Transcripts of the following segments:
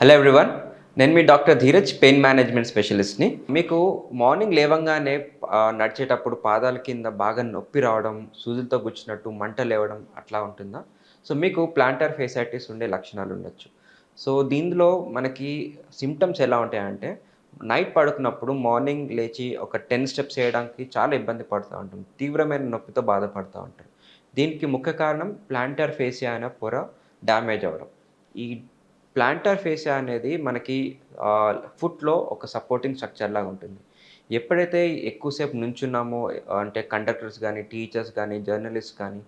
Hello everyone నేను మీ doctor Dheeraj pain management స్పెషలిస్ట్ని. మీకు మార్నింగ్ లేవంగానే నడిచేటప్పుడు పాదాల కింద బాగా నొప్పి రావడం సూదులతో గుచ్చినట్టు మంట లేవడం అట్లా ఉంటుందా? సో మీకు ప్లాంటర్ ఫేసైటిస్ ఉండే లక్షణాలు ఉండొచ్చు. సో దీనిలో మనకి సిమ్టమ్స్ ఎలా ఉంటాయంటే నైట్ పడుకున్నప్పుడు మార్నింగ్ లేచి ఒక టెన్ స్టెప్స్ చేయడానికి చాలా ఇబ్బంది పడుతూ ఉంటాం. తీవ్రమైన నొప్పితో బాధపడుతూ ఉంటారు దీనికి ముఖ్య కారణం ప్లాంటర్ ఫేసియా అనే పొర డ్యామేజ్ అవ్వడం. ఈ ప్లాంటర్ ఫేసియా అనేది మనకి ఫుట్లో ఒక సపోర్టింగ్ స్ట్రక్చర్ లాగా ఉంటుంది. ఎప్పుడైతే ఎక్కువసేపు నుంచున్నామో అంటే కండక్టర్స్ కానీ టీచర్స్ కానీ జర్నలిస్ట్ కానీ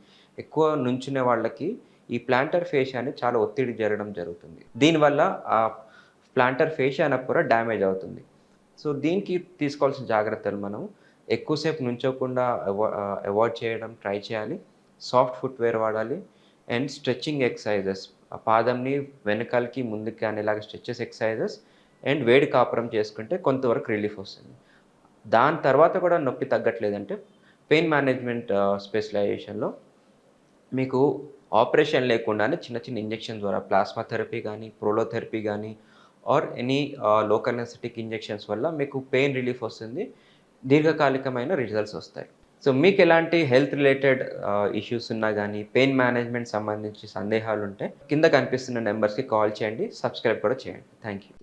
ఎక్కువ నుంచునే వాళ్ళకి ఈ ప్లాంటర్ ఫేషియా అనేది చాలా ఒత్తిడి జరగడం జరుగుతుంది. దీనివల్ల ఆ ప్లాంటర్ ఫేషియా అనే కూడా డ్యామేజ్ అవుతుంది. సో దీనికి తీసుకోవాల్సిన జాగ్రత్తలు మనం ఎక్కువసేపు నుంచోకుండా అవాయిడ్ చేయడం ట్రై చేయాలి. సాఫ్ట్ ఫుట్వేర్ వాడాలి. అండ్ స్ట్రెచ్చింగ్ ఎక్సర్సైజెస్ ఆ పాదంని వెనకాలకి ముందుకి అనేలాగా స్ట్రెచెస్ ఎక్సర్సైజెస్ అండ్ వేడి కాపురం చేసుకుంటే కొంతవరకు రిలీఫ్ వస్తుంది. దాని తర్వాత కూడా నొప్పి తగ్గట్లేదంటే పెయిన్ మేనేజ్మెంట్ స్పెషలైజేషన్లో మీకు ఆపరేషన్ లేకుండానే చిన్న చిన్న ఇంజెక్షన్ ద్వారా ప్లాస్మా థెరపీ కానీ ప్రోలోథెరపీ కానీ or any local anaesthetic injections వల్ల మీకు పెయిన్ రిలీఫ్ వస్తుంది. దీర్ఘకాలికమైన రిజల్ట్స్ వస్తాయి. సో మీకు ఎలాంటి హెల్త్ రిలేటెడ్ ఇష్యూస్ ఉన్నా కానీ పెయిన్ మేనేజ్మెంట్ సంబంధించి సందేహాలు ఉంటే కింద కనిపిస్తున్న నెంబర్స్కి కాల్ చేయండి సబ్స్క్రైబ్ కూడా చేయండి. Thank you